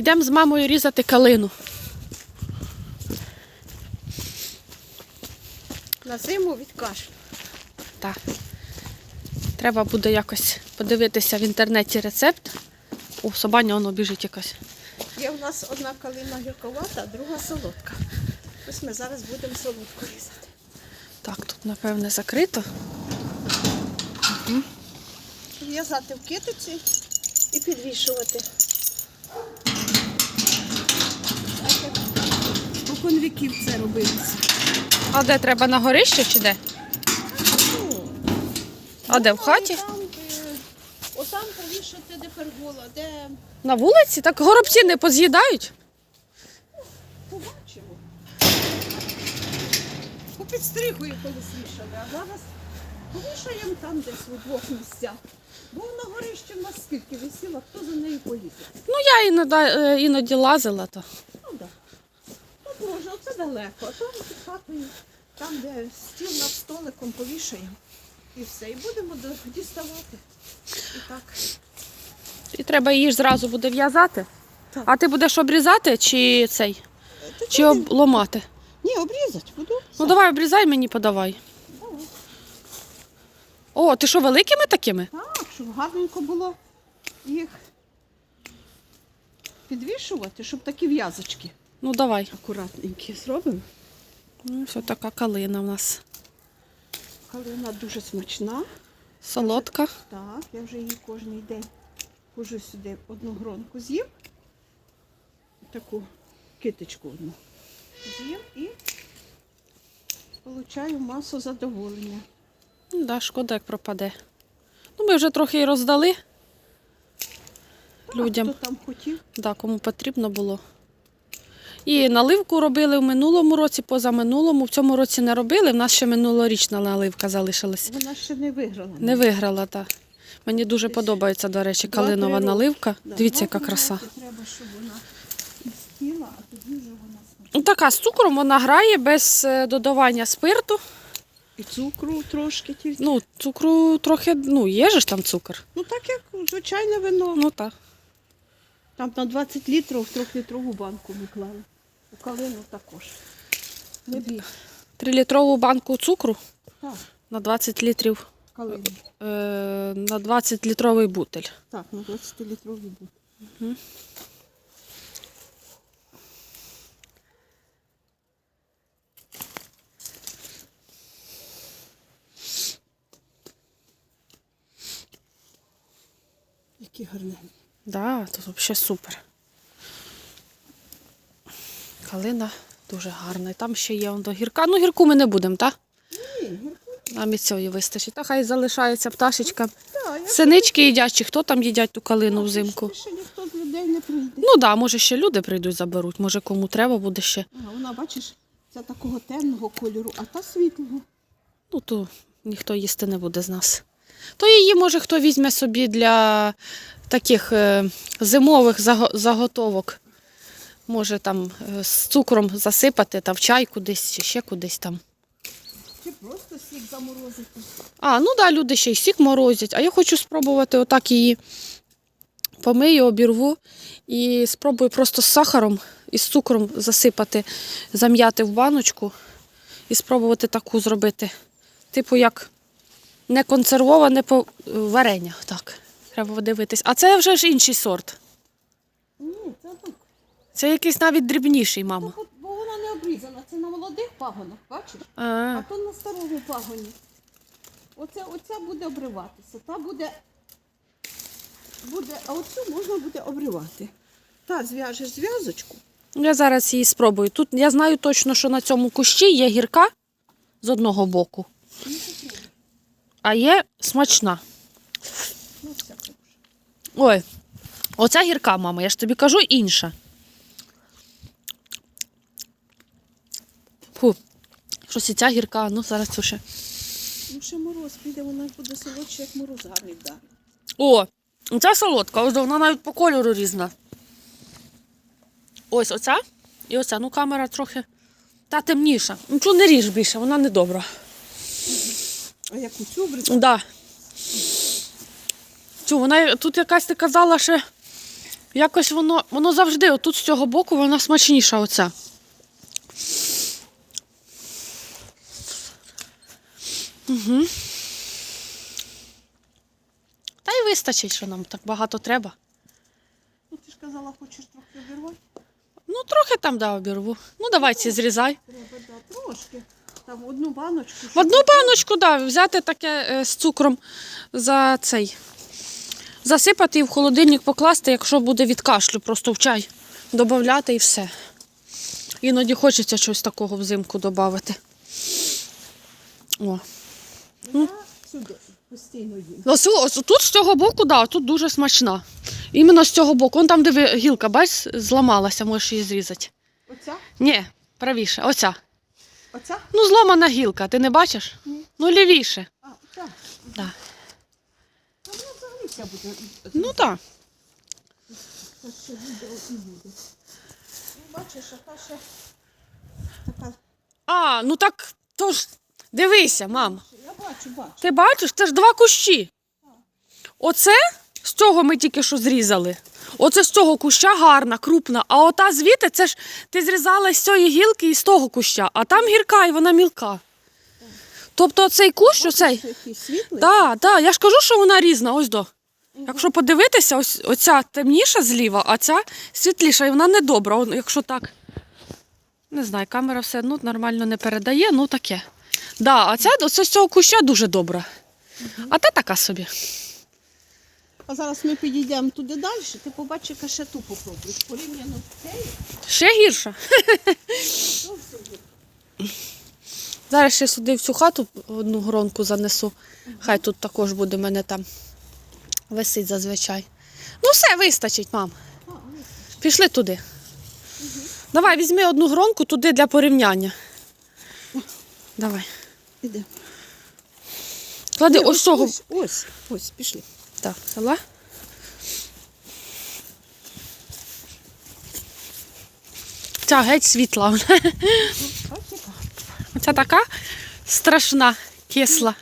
Йдемо з мамою різати калину. На зиму від кашлю. Так. Треба буде якось подивитися в інтернеті рецепт. О, собаня воно біжить якась. Є в нас одна калина гірковата, а друга солодка. Ось ми зараз будемо солодку різати. Так, тут, напевне, закрито. В'язати в китиці і підвішувати. Так конвіків це робилося. А де треба на горище чи де? Ну, А де в ну, хаті? і отам повішати, де пергола, де На вулиці? Так горобці не поз'їдають? побачимо. Попід стрихою колись вішали, а зараз повішаємо там десь у двох місцях. Бо на горищі в нас скільки висіла, хто за нею полізе. Ну, я іноді, е, іноді лазила, то. Ну так. Ну, Боже, оце далеко. А там під хатою, там, де стіл над столиком повішаємо. І все. І будемо діставати. І так. І треба її ж зразу буде в'язати. Так. А ти будеш обрізати чи цей? Ти Чи обломати? Ні, обрізати буду. Ну давай обрізай мені подавай. Давай. О, ти що, великими такими? Так, щоб гарненько було їх підвішувати, щоб такі в'язочки Ну давай. акуратненькі зробимо. Ну, все така калина в нас. Калина дуже смачна. Солодка. Так, я вже її кожен день хожу сюди одну гронку з'їм. Таку китичку одну з'їм і получаю масу задоволення. Ну, да, шкода, як пропаде. Ну, ми вже трохи і роздали. Так, Людям. Хто там хотів? Да, кому потрібно було. І наливку робили в минулому році, позаминулому. В цьому році не робили. В нас ще минулорічна наливка залишилась. Вона ще не виграла. Не виграла, так. Мені дуже подобається, до речі, калинова наливка. Да, Дивіться, яка краса. Треба, щоб вона істіла, а тоді вже вона. Ну, така з цукром вона грає без е, додавання спирту. І цукру трошки тільки. Ну, цукру трохи, ну, є же ж там цукор. Ну так як звичайне вино. Ну так. Там на 20 літрів в трьохлітрову банку ми клали. Калину також. Не. Трилітрову банку цукру Так, на 20 літрів. калину. Е, на 20 літровий бутель. Так, на 20 літрові буде. Які гарненькі. Да, тут взагалі супер. Калина дуже гарна. І там ще є до гірка. Ну, гірку ми не будемо, так? Нам і цього вистачить. Та хай залишається пташечка. Синички їдять, чи хто там їдять ту калину взимку. Більше ніхто з людей не прийде. Ну так, да, може ще люди прийдуть, заберуть, може кому треба буде ще. А вона, бачиш, це такого темного кольору, а та світлого. Ну, то ніхто їсти не буде з нас. То її, може, хто візьме собі для таких е, зимових заго- заготовок. Може там е, з цукром засипати та в чай кудись чи ще кудись там. Чи просто сік заморозити. А, ну да, люди ще й сік морозять. А я хочу спробувати отак її помию, обірву і спробую просто з сахаром і з цукром засипати, зам'яти в баночку і спробувати таку зробити. Типу як не консервоване варення. Так, треба подивитись. А це вже ж інший сорт. Це якийсь навіть дрібніший, мамо. Бо, бо вона не обрізана, це на молодих пагонах, бачиш? А А, то на старому пагоні. Оце, оця буде обриватися. Та буде, буде, а оцю можна буде обривати. Та зв'яжеш зв'язочку. я зараз її спробую. Тут я знаю точно, що на цьому кущі є гірка з одного боку, а є смачна. Ну, все. Ой, оця гірка, мама, я ж тобі кажу інша. Фу, щось і ця гірка, ну зараз це ще. Ну, ще мороз піде, вона буде солодше, як мороз гарний вдарить. О, ця солодка, ось вона навіть по кольору різна. Ось оця і оця. Ну, камера трохи та темніша. Нічого не ріж більше, вона не добра. А як у цю обрізати? Да. Цю, вона тут якась ти казала ще Якось воно, воно завжди, отут з цього боку, вона смачніша оця. Угу. Та й вистачить, що нам так багато треба. Ну ти ж казала, хочеш трохи обірвати? Ну, трохи там да, обірву. Ну, давай ці зрізай. Треба, да, трошки. Там одну баночку. В одну баночку, да, взяти таке е, з цукром за цей. Засипати і в холодильник покласти, якщо буде від кашлю, просто в чай додати і все. Іноді хочеться щось такого взимку додати. О. Сюди постійно їм. Ось, ось тут з цього боку, да, тут дуже смачна. Іменно з цього боку. Вон там, де гілка, бач, зламалася, можеш її зрізати. Оця? Ні, правіше, оця. Оця? Ну, зломана гілка, ти не бачиш? Ні. Ну, лівіше. А, оця. Да. Та воно взагалі вся буде. Ну так. Це ще відео і буде. Ну, бачиш, яка ще така. А, ну так то ж дивися, мам. Я бачу, бачу. Ти бачиш, це ж два кущі. Оце з цього ми тільки що зрізали. Оце з цього куща гарна, крупна. А ота звідти, це ж ти зрізала з цієї гілки і з того куща, а там гірка і вона мілка. Тобто цей кущ, оцей. Так, так, я ж кажу, що вона різна, ось до. Якщо подивитися, ось оця темніша зліва, а ця світліша, і вона недобра. Он, Якщо так. Не знаю, камера все одно нормально не передає, ну таке. Да, а ця оце з цього куща дуже добра. А та така собі. А зараз ми підійдемо туди далі, ти побачиш, яка ще ту попробуєш. Порівняно з цією, Ще зовсім Зараз ще сюди в цю хату одну гронку занесу. Хай тут також буде мене там висить зазвичай. Ну, все, вистачить, мам. Пішли туди. Давай, візьми одну гронку туди для порівняння. Давай. Іде. Клади Ні, ось цього. Ось, ось, ось, пішли. Так, взяла. Ця геть світла. Ось. Оця така страшна, кисла.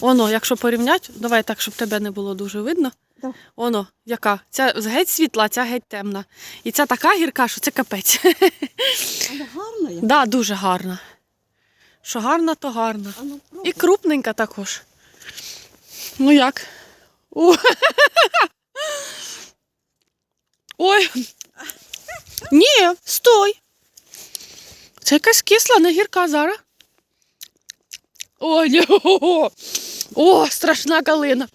Оно, якщо порівняти, давай так, щоб тебе не було дуже видно. Да. Оно, яка. Ця геть світла, ця геть темна. І ця така гірка, що це капець. Але гарна я. Да, дуже гарна. Що гарна, то гарна. Ну І крупненька також. Ну як? О. Ой. Ні, стой. Це якась кисла, не гірка зараз. Ой, ні. О, страшна калина.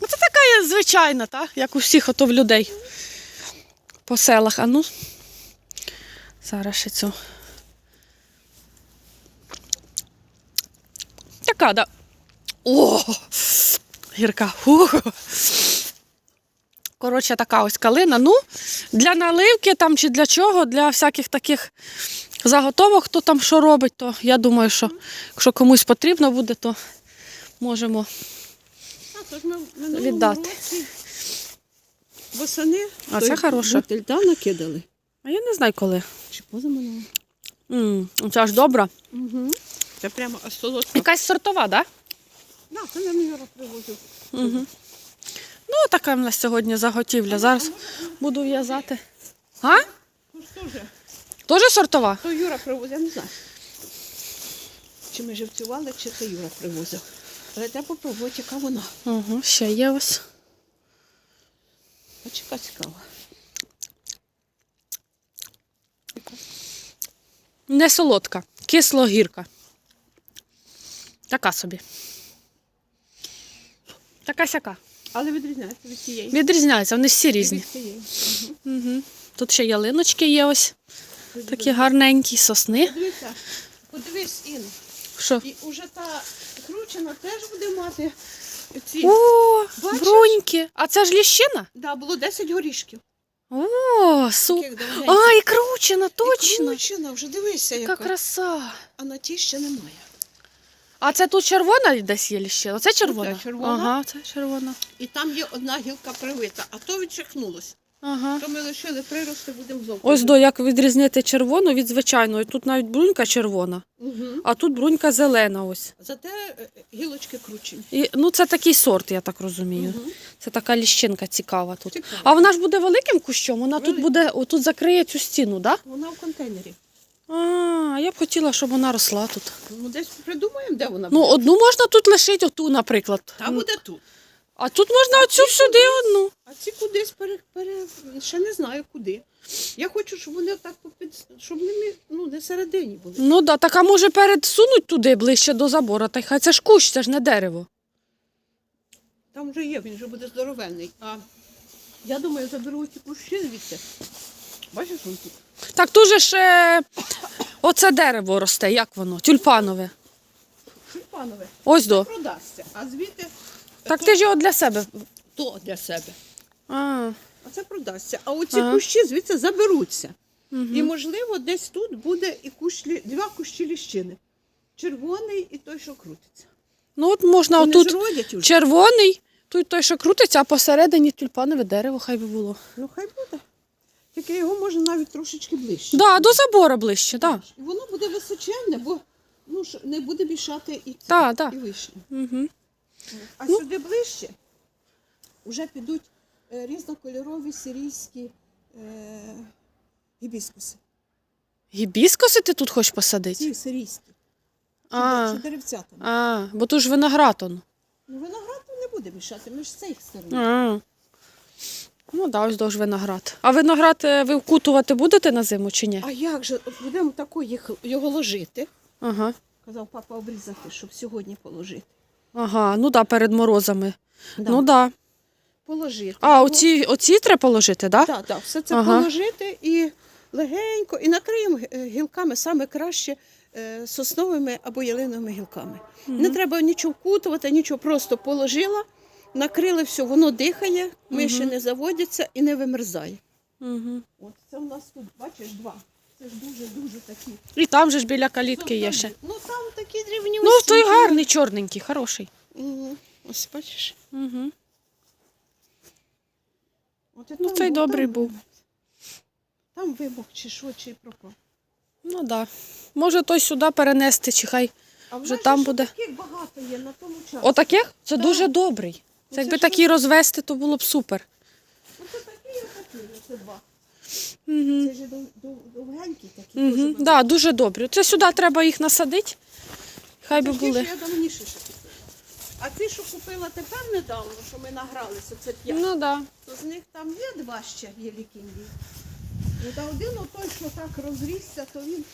Ну, Це така звичайна, так? як у всіх ото в людей по селах. А ну. Зараз ще цю. Така, да. О! Гірка. Фух. Коротше, така ось калина. Ну, для наливки там чи для чого, для всяких таких заготовок, хто там що робить, то я думаю, що якщо комусь потрібно буде, то можемо. Віддати. Восени. А це хороше. бутиль, накидали. А я не знаю коли. Чи позаминуло? м це аж добра. Угу. Це прямо аж солодка. Якась сортова, так? Да, це нам Юра? Угу. Ну, така в нас сьогодні заготівля. Зараз буду в'язати. А? Ну Теж сортова? то Юра привозив, я не знаю. Чи ми живцювали, чи це Юра привозив. Але треба попробувати, яка вона. Угу, ще є ось. Яка цікава. Не солодка, кисло-гірка. Така собі. Така сяка. Але відрізняється від цієї. Відрізняються, вони всі різні. Угу. Тут ще ялиночки є ось. Такі гарненькі сосни. Подивися, подивись, Ін. Що? І уже та кручена теж буде мати ці. О, Бачиш? бруньки. А це ж ліщина? Да, було 10 горішків. О, су. Таких довгеньких. А, і кручена, І точно. кручена, вже дивися, Яка яка. краса. А на тій ще немає. А це тут червона десь є ліщина? Оце червона? червона. Ага, це червона. І там є одна гілка привита, а то відчихнулось. Ага. То ми лишили прирости, будемо зовсім. Ось до як відрізнити червону від звичайної. Тут навіть брунька червона, Угу. а тут брунька зелена. Ось. Зате е, гілочки кручені. І, ну, це такий сорт, я так розумію. Мгм. Це така ліщинка цікава тут. Цікаво. А вона ж буде великим кущом, вона тут буде, отут закриє цю стіну, так? Вона в контейнері. А, я б хотіла, щоб вона росла тут. Ну, десь придумаємо, де вона буде. Ну, одну можна тут лишити, оту, наприклад. Та буде тут. А тут можна оцю сюди одну. А ці кудись пере, пере... ще не знаю куди. Я хочу, щоб вони так попід... щоб не, мі- ну, не середині були. Ну да, так а може передсунуть туди ближче до забору, та й хай це ж кущ, це ж не дерево. Там вже є, він вже буде здоровенний. А я думаю, заберу ті кущі звідси. Бачиш, він тут. Так тут же ж оце дерево росте, як воно? Тюльпанове. Шульпанове. Ось до. Продасться. А звідти Так то, ти ж його для себе. то для себе. А, А це продасться. А оці Ага. кущі звідси заберуться. угу. І, можливо, десь тут буде і кущ, два кущі ліщини. Червоний і той, що крутиться. Ну от можна Вони отут червоний, тут той, що крутиться, а посередині тюльпанове дерево хай би було. Ну, хай буде. Тільки його можна навіть трошечки ближче. Да, до забору ближче, так. Да. І воно буде височенне, бо ну, ж не буде мішати і, це, Да, да. і вишні. Угу. А Ну. сюди ближче вже підуть е, різнокольорові сирійські е, гібіскуси. Гібіскоси ти тут хочеш посадити? Ці сирійські. А, Чи а, бо тут ж виноград он. Ну, виноград не буде мішати, ми ж з цих сторон. А. Ну да, ось дощ виноград. А виноград е, ви вкутувати будете на зиму чи ні? А як же будемо тако їх, його ложити? Ага. Казав папа обрізати, щоб сьогодні положити. Ага, ну да, перед морозами. Да. Ну да. Положити. А, його. оці, оці треба положити, так? Да? Так, так, все це Ага. положити і легенько, і накриємо е, гілками саме краще е, сосновими або ялиновими гілками. Не треба нічого вкутувати, нічого, просто положила, накрили все, воно дихає, миші не заводяться і не вимерзає. Угу. От це у нас тут, бачиш, два. Це ж дуже-дуже такі. І там же ж біля калітки є ще. Ну там такі дрівні Ну, усі. той гарний, чорненький, хороший. Мгм. Ось бачиш. Угу. От і Ну, там цей був, добрий там- був. Там вибух чи що, чи пропав. Ну так. Да. Може той сюди перенести, чи хай. А в Вже нас там же ж буде. Таких багато є на тому часі. Отаких? Це Так. дуже добрий. Ну, Це якби ж такі розвести, то було б супер. Ну, це такі, і такі, це два. Угу. Це ж дов- дов- довгенькі такі. Угу. дуже Да, дуже добрі. Це сюди треба їх насадити. Хай би Це ті, були. що я давніше ще купила. А ті, що купила тепер недавно, що ми награлися, це п'ять. Ну да. То з них там є два ще вікінги. Ну, та один той, що так розрісся, то він.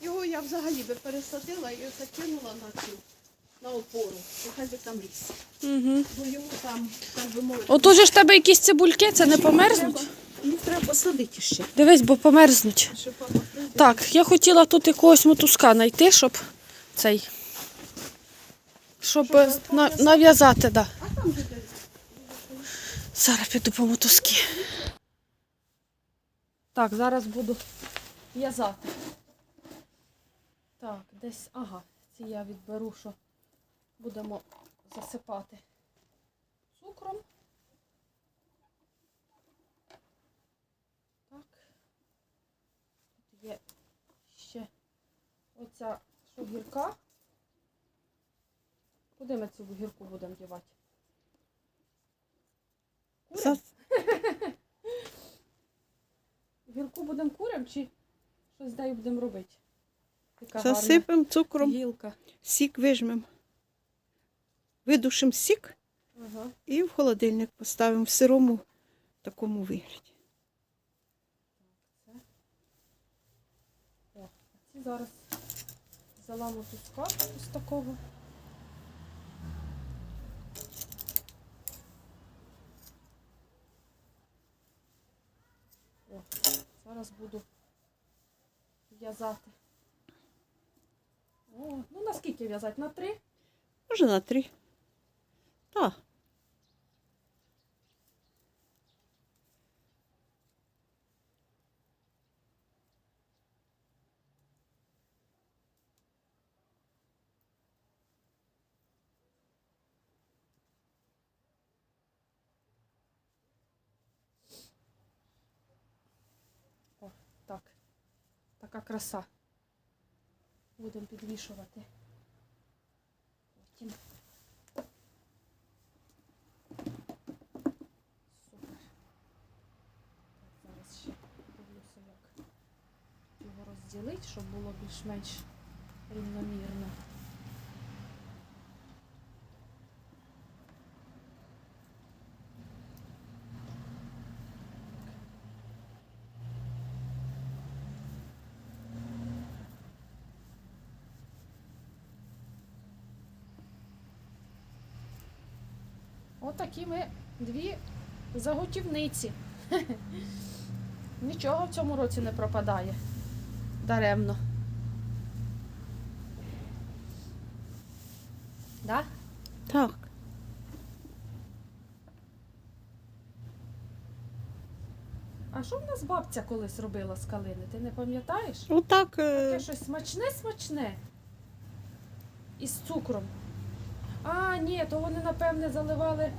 Його я взагалі би пересадила і закинула на цю на опору. І хай би там ріс. Угу. Бо йому там, так би мовити. Ото ж тебе якісь цибульки, це не померзнуть? Треба- Їх треба посадити ще. Дивись, бо померзнуть. Ще папа прийде. Так, я хотіла тут якогось мотузка знайти, щоб цей. Щоб Щоб е, на, нав'язати, да. А там же де? Зараз піду по мотузки. Так, зараз буду в'язати. Так, десь, ага, ці я відберу, що будемо засипати цукром. Так. Тут є ще оця що гірка. Куди ми цю гірку будемо дівати? Курям? Гірку будемо курям чи щось з нею будемо робити? Засипемо цукром, гілка. сік вижмемо. Видушимо сік Ага. і в холодильник поставимо в сирому такому вигляді. Ці зараз взяла мотузка ось такого. О, зараз буду в'язати. О, ну наскільки в'язати? На три? Може на три. Так. О, так. Така краса. Будемо підвішувати. Потім. Розділити, щоб було більш-менш рівномірно. Отакі ми дві заготівниці. Нічого в цьому році не пропадає. Даремно. Да? Так. А що в нас бабця колись робила з калини? Ти не пам'ятаєш? Отак. е, Таке щось смачне, смачне. Із цукром. А, ні, то вони, напевне, заливали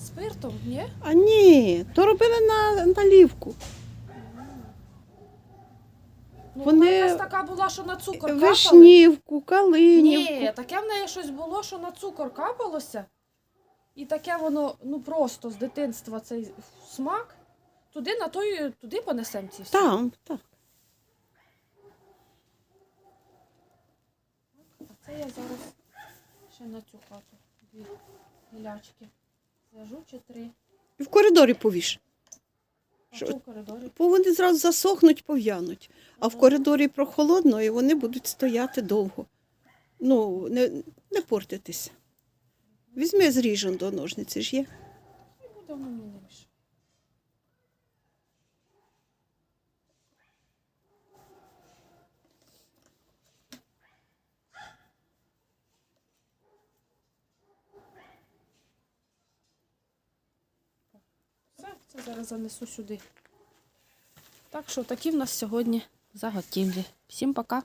спиртом, ні? А ні, то робили на наливку. Ну, Вони- вона якась така була, що на цукор капали. Вишнівку, калинівку. Ні, таке в неї щось було, що на цукор капалося. І таке воно, ну просто з дитинства цей смак. Туди на той, туди понесемо ці всі. Там, так. А це я зараз ще на цю хату. Дві гілячки. Зв'яжу чи три. І в коридорі повіш. А Що? що в коридорі? Бо вони зразу засохнуть, пов'януть. А в коридорі прохолодно, і вони будуть стояти довго. Ну, не, не портитися. Візьми зріжен до ножниці ж є. І буде воно мені не мішає. Все, зараз занесу сюди. Так що такі в нас сьогодні заготівлі. Всім пока!